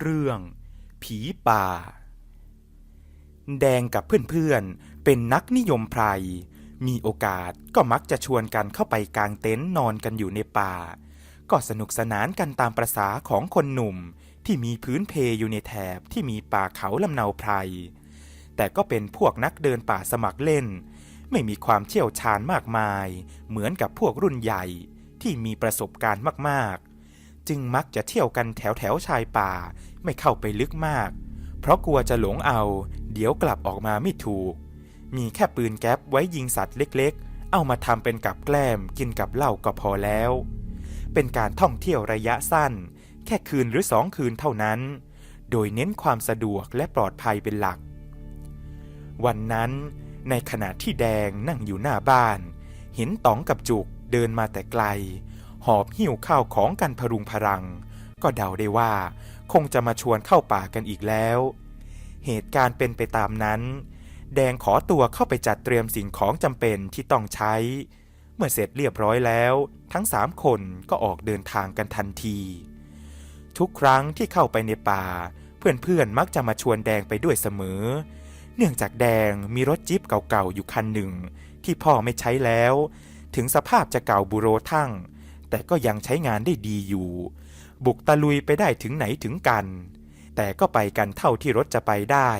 เรื่อง ผีป่า แดงกับเพื่อนๆ เป็นนักนิยมไพร มีโอกาสก็มักจะชวนกันเข้าไปกางเต็นท์นอนกันอยู่ในป่า ก็สนุกสนานกันตามประษาของคนหนุ่มที่มีพื้นเพอยู่ในแถบที่มีป่าเขาลำเนาไพร แต่ก็เป็นพวกนักเดินป่าสมัครเล่น ไม่มีความเชี่ยวชาญมากมาย เหมือนกับพวกรุ่นใหญ่ที่มีประสบการณ์มาก จึงมักจะเที่ยวกันแถวแถวชายป่า ไม่เข้าไปลึกมาก เพราะกลัวจะหลงเอา เดี๋ยวกลับออกมาไม่ถูก มีแค่ปืนแก๊ปไว้ยิงสัตว์เล็กๆ เอามาทำเป็นกับแกล้มกินกับเหล้าก็พอแล้ว เป็นการท่องเที่ยวระยะสั้น แค่คืนหรือสองคืนเท่านั้น โดยเน้นความสะดวกและปลอดภัยเป็นหลัก วันนั้น ในขณะที่แดงนั่งอยู่หน้าบ้าน เห็นต๋องกับจุกเดินมาแต่ไกล หอบหิ้วข้าวของกันพรุงพรัง ก็เดาได้ว่า คงจะมาชวนเข้าป่ากันอีกแล้ว เหตุการณ์เป็นไปตามนั้น แดงขอตัวเข้าไปจัดเตรียมสิ่งของจำเป็นที่ต้องใช้ เมื่อเสร็จเรียบร้อยแล้ว ทั้งสามคนก็ออกเดินทางกันทันที ทุกครั้งที่เข้าไปในป่า เพื่อนๆมักจะมาชวนแดงไปด้วยเสมอ เนื่องจากแดงมีรถจิ๊ปเก่าๆอยู่คันหนึ่ง ที่พ่อไม่ใช้แล้ว ถึงสภาพจะเก่าบุโรทั่ง แต่ก็ยังใช้งานได้ดีอยู่ บุกตะลุยไปได้ถึงไหนถึงกัน แต่ก็ไปกันเท่าที่รถจะไปได้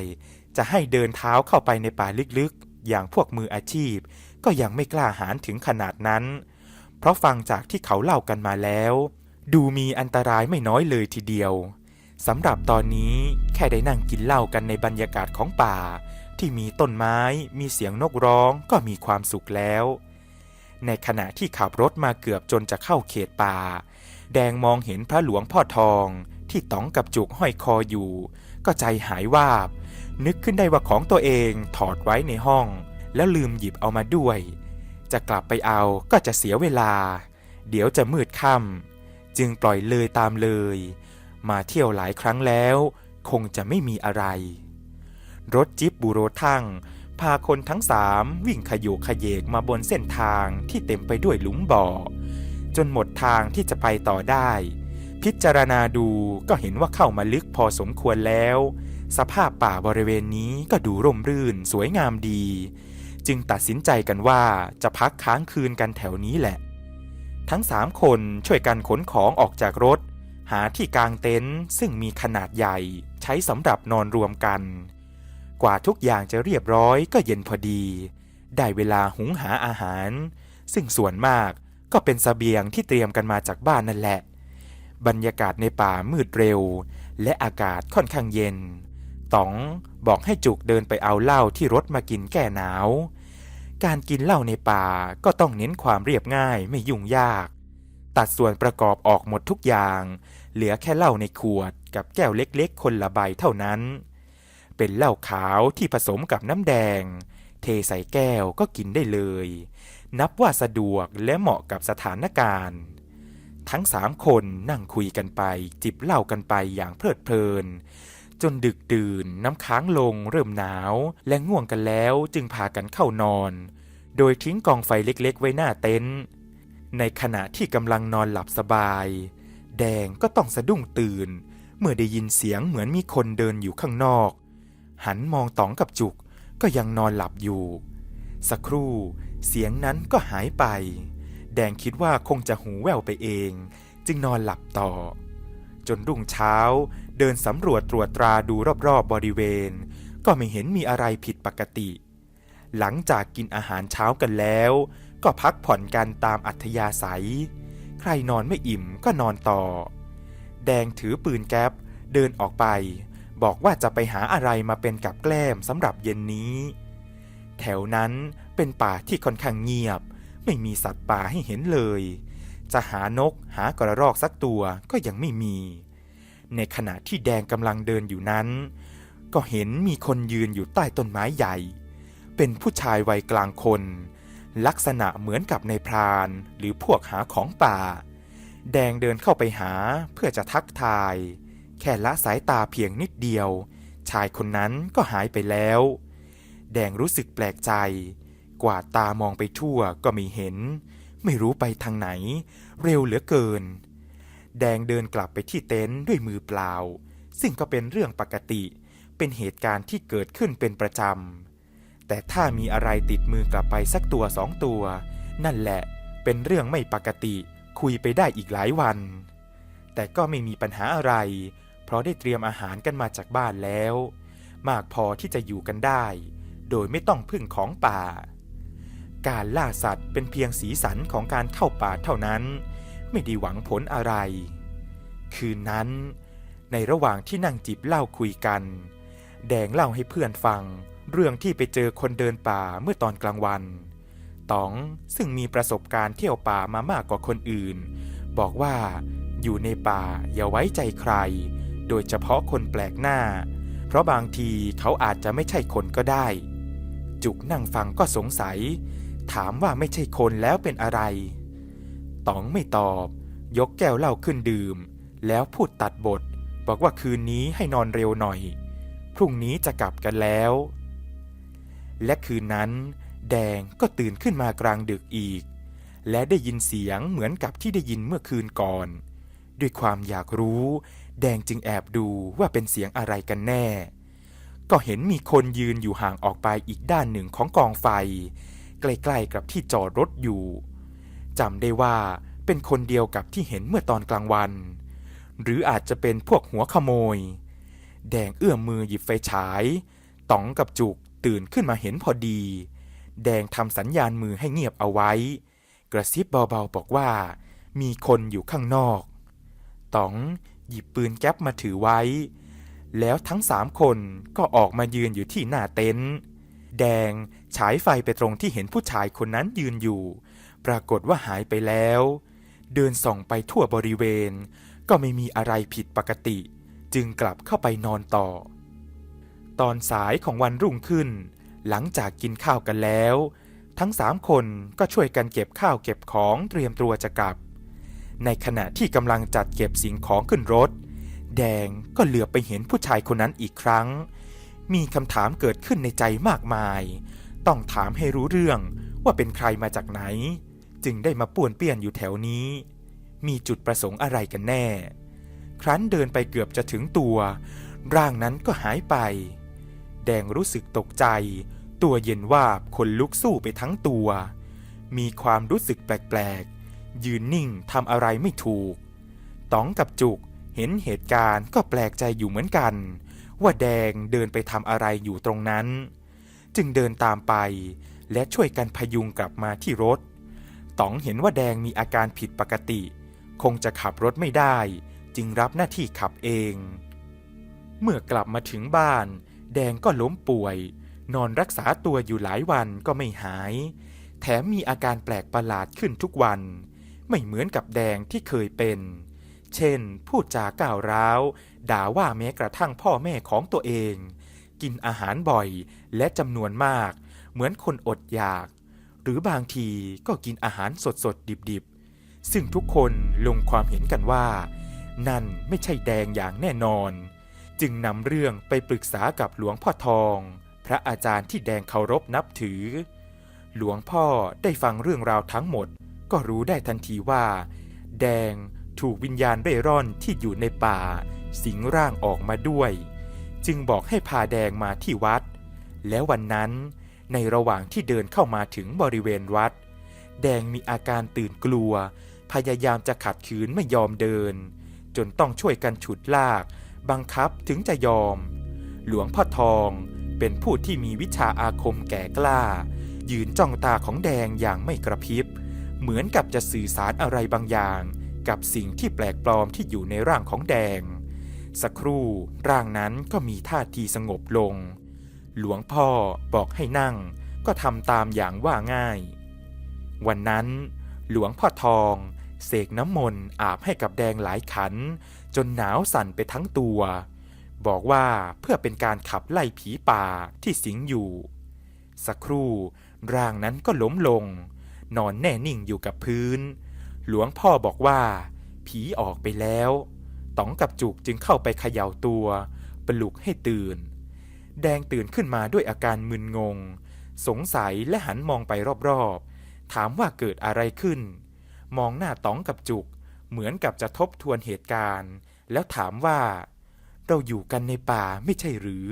จะให้เดินเท้าเข้าไปในป่าลึกๆ อย่างพวกมืออาชีพ ก็ยังไม่กล้าหาญถึงขนาดนั้น เพราะฟังจากที่เขาเล่ากันมาแล้ว ดูมีอันตรายไม่น้อยเลยทีเดียวสำหรับตอนนี้แค่ได้นั่งกินเหล้ากันในบรรยากาศของป่า ที่มีต้นไม้มีเสียงนกร้องก็มีความสุขแล้ว ในขณะที่ขับรถมาเกือบจนจะเข้าเขตป่า แดงมองเห็นพระหลวงพ่อทอง ที่ต๋องกับจุกห้อยคออยู่ ก็ใจหายวาบ นึกขึ้นได้ว่าของตัวเองถอดไว้ในห้อง แล้วลืมหยิบเอามาด้วย จะกลับไปเอาก็จะเสียเวลา เดี๋ยวจะมืดค่ำจึงปล่อยเลยตามเลย มาเที่ยวหลายครั้งแล้ว คงจะไม่มีอะไร รถจิบบูโรทั่ง พาคนทั้งสามวิ่งขยโยกขยเยกมาบนเส้นทางที่เต็มไปด้วยหลุมบ่อ จนหมดทางที่จะไปต่อได้ พิจารณาดูก็เห็นว่าเข้ามาลึกพอสมควรแล้ว สภาพป่าบริเวณนี้ก็ดูร่มรื่นสวยงามดี จึงตัดสินใจกันว่าจะพักค้างคืนกันแถวนี้แหละ ทั้งสามคนช่วยกันขนของออกจากรถ หาที่กางเต็นท์ซึ่งมีขนาดใหญ่ใช้สำหรับนอนรวมกัน กว่าทุกอย่างจะเรียบร้อยก็เย็นพอดี ได้เวลาหุงหาอาหาร ซึ่งส่วนมากก็เป็นสเสบียงที่เตรียมกันมาจากบ้านนั่นแหละ บรรยากาศในป่ามืดเร็ว และอากาศค่อนข้างเย็นต๋องบอกให้จุกเดินไปเอาเหล้าที่รถมากินแก้หนาว การกินเหล้าในป่าก็ต้องเน้นความเรียบง่ายไม่ยุ่งยาก ตัดส่วนประกอบออกหมดทุกอย่าง เหลือแค่เหล้าในขวดกับแก้วเล็กๆ คนละใบเท่านั้น เป็นเหล้าขาวที่ผสมกับน้ำแดง เทใส่แก้วก็กินได้เลย นับว่าสะดวกและเหมาะกับสถานการณ์ ทั้งสามคนนั่งคุยกันไป จิบเหล้ากันไปอย่างเพลิดเพลิน จนดึกดื่นน้ำค้างลงเริ่มหนาวและง่วงกันแล้วจึงพากันเข้านอน โดยทิ้งกองไฟเล็กๆ ไว้หน้าเต็นท์ในขณะที่กำลังนอนหลับสบาย แดงก็ต้องสะดุ้งตื่น เมื่อได้ยินเสียงเหมือนมีคนเดินอยู่ข้างนอก หันมองต๋องกับจุกก็ยังนอนหลับอยู่ สักครู่เสียงนั้นก็หายไป แดงคิดว่าคงจะหูแว่วไปเอง จึงนอนหลับต่อ จนรุ่งเช้า เดินสำรวจตรวจตราดูรอบๆบบริเวณ ก็ไม่เห็นมีอะไรผิดปกติ หลังจากกินอาหารเช้ากันแล้ว ก็พักผ่อนกันตามอัธยาศัย ใครนอนไม่อิ่มก็นอนต่อ แดงถือปืนแก๊ปเดินออกไป บอกว่าจะไปหาอะไรมาเป็นกับแกล้มสำหรับเย็นนี้ แถวนั้นเป็นป่าที่ค่อนข้างเงียบ ไม่มีสัตว์ป่าให้เห็นเลย จะหานกหากระรอกสักตัวก็ยังไม่มี ในขณะที่แดงกำลังเดินอยู่นั้น ก็เห็นมีคนยืนอยู่ใต้ต้นไม้ใหญ่ เป็นผู้ชายวัยกลางคน ลักษณะเหมือนกับในพรานหรือพวกหาของป่า แดงเดินเข้าไปหาเพื่อจะทักทาย แค่ละสายตาเพียงนิดเดียว ชายคนนั้นก็หายไปแล้ว แดงรู้สึกแปลกใจ กวาดตามองไปทั่วก็ไม่เห็น ไม่รู้ไปทางไหน เร็วเหลือเกิน แดงเดินกลับไปที่เต็นท์ด้วยมือเปล่า ซึ่งก็เป็นเรื่องปกติ เป็นเหตุการณ์ที่เกิดขึ้นเป็นประจำ แต่ถ้ามีอะไรติดมือกลับไปสักตัวสองตัว นั่นแหละเป็นเรื่องไม่ปกติ คุยไปได้อีกหลายวันแต่ก็ไม่มีปัญหาอะไร เพราะได้เตรียมอาหารกันมาจากบ้านแล้ว มากพอที่จะอยู่กันได้ โดยไม่ต้องพึ่งของป่า การล่าสัตว์เป็นเพียงสีสันของการเข้าป่าเท่านั้น ไม่ได้หวังผลอะไร คืนนั้น ในระหว่างที่นั่งจิบเหล้าคุยกัน แดงเล่าให้เพื่อนฟัง เรื่องที่ไปเจอคนเดินป่าเมื่อตอนกลางวันต๋องซึ่งมีประสบการณ์เที่ยวป่ามามากกว่าคนอื่น บอกว่าอยู่ในป่าอย่าไว้ใจใคร โดยเฉพาะคนแปลกหน้า เพราะบางทีเขาอาจจะไม่ใช่คนก็ได้ จุกนั่งฟังก็สงสัย ถามว่าไม่ใช่คนแล้วเป็นอะไรต๋องไม่ตอบ ยกแก้วเหล้าขึ้นดื่ม แล้วพูดตัดบท บอกว่าคืนนี้ให้นอนเร็วหน่อย พรุ่งนี้จะกลับกันแล้ว และคืนนั้น แดงก็ตื่นขึ้นมากลางดึกอีก และได้ยินเสียงเหมือนกับที่ได้ยินเมื่อคืนก่อน ด้วยความอยากรู้ แดงจึงแอบดูว่าเป็นเสียงอะไรกันแน่ ก็เห็นมีคนยืนอยู่ห่างออกไปอีกด้านหนึ่งของกองไฟ ใกล้ๆกับที่จอดรถอยู่จำได้ว่าเป็นคนเดียวกับที่เห็นเมื่อตอนกลางวัน หรืออาจจะเป็นพวกหัวขโมย แดงเอื้อมมือหยิบไฟฉายต๋องกับจุกตื่นขึ้นมาเห็นพอดี แดงทำสัญญาณมือให้เงียบเอาไว้ กระซิบเบาๆบอกว่า มีคนอยู่ข้างนอก ต๋อง หยิบปืนแก๊ปมาถือไว้ แล้วทั้งสามคนก็ออกมายืนอยู่ที่หน้าเต็นท์แดงฉายไฟไปตรงที่เห็นผู้ชายคนนั้นยืนอยู่ ปรากฏว่าหายไปแล้ว เดินส่องไปทั่วบริเวณ ก็ไม่มีอะไรผิดปกติ จึงกลับเข้าไปนอนต่อ ตอนสายของวันรุ่งขึ้น หลังจากกินข้าวกันแล้ว ทั้งสามคนก็ช่วยกันเก็บข้าวเก็บของเตรียมตัวจะกลับ ในขณะที่กำลังจัดเก็บสิ่งของขึ้นรถ แดงก็เหลือบไปเห็นผู้ชายคนนั้นอีกครั้ง มีคำถามเกิดขึ้นในใจมากมาย ต้องถามให้รู้เรื่องว่าเป็นใครมาจากไหน จึงได้มาป่วนเปี้ยนอยู่แถวนี้ มีจุดประสงค์อะไรกันแน่ ครั้นเดินไปเกือบจะถึงตัว ร่างนั้นก็หายไป แดงรู้สึกตกใจ ตัวเย็นว่าบขนลุกสู้ไปทั้งตัว มีความรู้สึกแปลกๆ ยืนนิ่งทำอะไรไม่ถูกต๋องกับจุกเห็นเหตุการณ์ก็แปลกใจอยู่เหมือนกัน ว่าแดงเดินไปทำอะไรอยู่ตรงนั้น จึงเดินตามไป และช่วยกันพยุงกลับมาที่รถต๋องเห็นว่าแดงมีอาการผิดปกติ คงจะขับรถไม่ได้ จึงรับหน้าที่ขับเอง เมื่อกลับมาถึงบ้าน แดงก็ล้มป่วย นอนรักษาตัวอยู่หลายวันก็ไม่หาย แถมมีอาการแปลกประหลาดขึ้นทุกวัน ไม่เหมือนกับแดงที่เคยเป็น เช่น พูดจาก่าวร้าว ด่าว่าแม้กระทั่งพ่อแม่ของตัวเอง กินอาหารบ่อยและจำนวนมาก เหมือนคนอดอยาก หรือบางทีก็กินอาหารสดๆดิบๆ ซึ่งทุกคนลงความเห็นกันว่า นั่นไม่ใช่แดงอย่างแน่นอน จึงนำเรื่องไปปรึกษากับหลวงพ่อทอง พระอาจารย์ที่แดงเคารพนับถือ หลวงพ่อได้ฟังเรื่องราวทั้งหมด ก็รู้ได้ทันทีว่า แดงถูกวิญญาณเร่ร่อนที่อยู่ในป่า สิงร่างออกมาด้วย จึงบอกให้พาแดงมาที่วัด แล้ววันนั้น ในระหว่างที่เดินเข้ามาถึงบริเวณวัด แดงมีอาการตื่นกลัว พยายามจะขัดขืนไม่ยอมเดิน จนต้องช่วยกันฉุดลาก บังคับถึงจะยอม หลวงพ่อทองเป็นผู้ที่มีวิชาอาคมแก่กล้า ยืนจ้องตาของแดงอย่างไม่กระพริบ เหมือนกับจะสื่อสารอะไรบางอย่าง กับสิ่งที่แปลกปลอมที่อยู่ในร่างของแดง สักครู่ร่างนั้นก็มีท่าทีสงบลง หลวงพ่อบอกให้นั่ง ก็ทำตามอย่างว่าง่าย วันนั้น หลวงพ่อทอง เสกน้ำมนต์อาบให้กับแดงหลายขัน จนหนาวสั่นไปทั้งตัว บอกว่าเพื่อเป็นการขับไล่ผีป่าที่สิงอยู่ สักครู่ร่างนั้นก็ล้มลง นอนแน่นิ่งอยู่กับพื้น หลวงพ่อบอกว่า ผีออกไปแล้ว ต๋องกับจุกจึงเข้าไปเขย่าตัว ปลุกให้ตื่น แดงตื่นขึ้นมาด้วยอาการมึนงง สงสัยและหันมองไปรอบๆ ถามว่าเกิดอะไรขึ้น มองหน้าต๋องกับจุก เหมือนกับจะทบทวนเหตุการณ์ แล้วถามว่า เราอยู่กันในป่าไม่ใช่หรือ